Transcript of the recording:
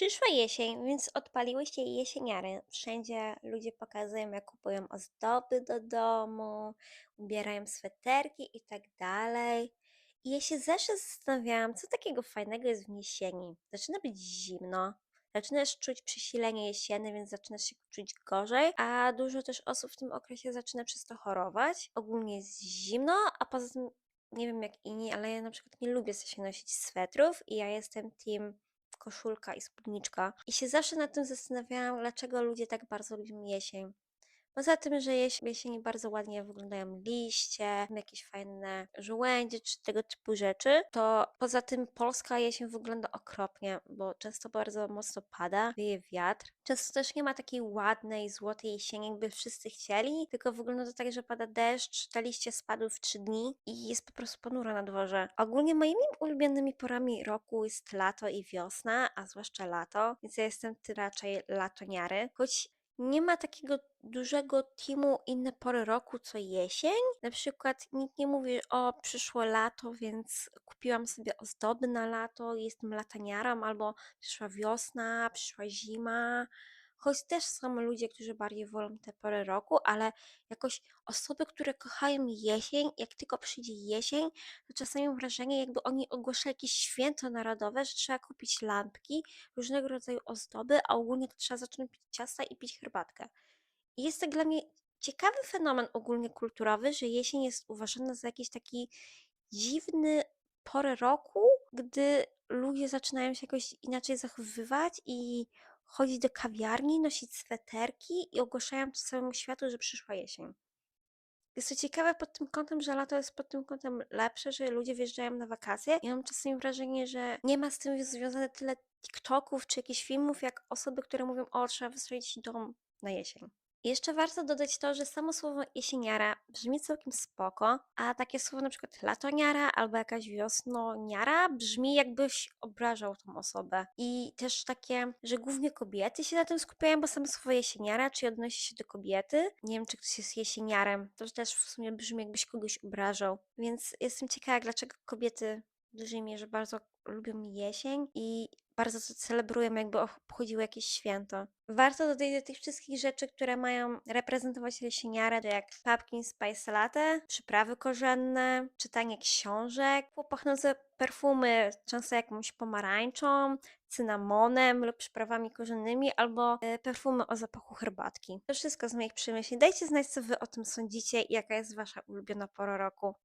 Przyszła jesień, więc odpaliły się jesieniary. Wszędzie ludzie pokazują, jak kupują ozdoby do domu, ubierają sweterki i tak dalej. I ja się zawsze zastanawiałam, co takiego fajnego jest w jesieni. Zaczyna być zimno, zaczynasz czuć przesilenie jesienne, więc zaczynasz się czuć gorzej, a dużo też osób w tym okresie zaczyna przez to chorować. Ogólnie jest zimno, a poza tym nie wiem jak inni, ale ja na przykład nie lubię sobie nosić swetrów i ja jestem team koszulka i spódniczka. I się zawsze nad tym zastanawiałam, dlaczego ludzie tak bardzo lubią jesień. Poza tym, że jesieni bardzo ładnie wyglądają liście, jakieś fajne żołędzie czy tego typu rzeczy, to poza tym polska jesień wygląda okropnie, bo często bardzo mocno pada, wieje wiatr. Często też nie ma takiej ładnej, złotej jesieni, jakby wszyscy chcieli, tylko wygląda to tak, że pada deszcz, te liście spadły w trzy dni i jest po prostu ponuro na dworze. Ogólnie moimi ulubionymi porami roku jest lato i wiosna, a zwłaszcza lato, więc ja jestem ty raczej latoniary, choć nie ma takiego dużego teamu inne pory roku co jesień. Na przykład nikt nie mówi, o przyszło lato, więc kupiłam sobie ozdoby na lato, jestem lataniarą, albo przyszła wiosna, przyszła zima. Choć też są ludzie, którzy bardziej wolą te pory roku, ale jakoś osoby, które kochają jesień, jak tylko przyjdzie jesień, to czasami mam wrażenie, jakby oni ogłaszali jakieś święto narodowe, że trzeba kupić lampki, różnego rodzaju ozdoby, a ogólnie to trzeba zacząć pić ciasta i pić herbatkę. I jest to dla mnie ciekawy fenomen ogólnie kulturowy, że jesień jest uważana za jakiś taki dziwny porę roku, gdy ludzie zaczynają się jakoś inaczej zachowywać i chodzić do kawiarni, nosić sweterki i ogłaszają całemu światu, że przyszła jesień. Jest to ciekawe pod tym kątem, że lato jest pod tym kątem lepsze, że ludzie wjeżdżają na wakacje. I mam czasami wrażenie, że nie ma z tym związane tyle TikToków czy jakichś filmów, jak osoby, które mówią, o, trzeba wystroić dom na jesień. Jeszcze warto dodać to, że samo słowo jesieniara brzmi całkiem spoko, a takie słowo na przykład latoniara albo jakaś wiosnoniara brzmi jakbyś obrażał tą osobę. I też takie, że głównie kobiety się na tym skupiają, bo samo słowo jesieniara, czy odnosi się do kobiety. Nie wiem, czy ktoś jest jesieniarem, to też w sumie brzmi jakbyś kogoś obrażał. Więc jestem ciekawa, dlaczego kobiety w dużej mierze bardzo lubią jesień i bardzo to celebrują, jakby obchodziły jakieś święto. Warto dodać do tych wszystkich rzeczy, które mają reprezentować jesieniarę, to jak pumpkin spice latte, przyprawy korzenne, czytanie książek, pachnące perfumy, często jakąś pomarańczą, cynamonem lub przyprawami korzennymi, albo e, perfumy o zapachu herbatki. To wszystko z moich przemyśleń. Dajcie znać, co wy o tym sądzicie i jaka jest wasza ulubiona pora roku.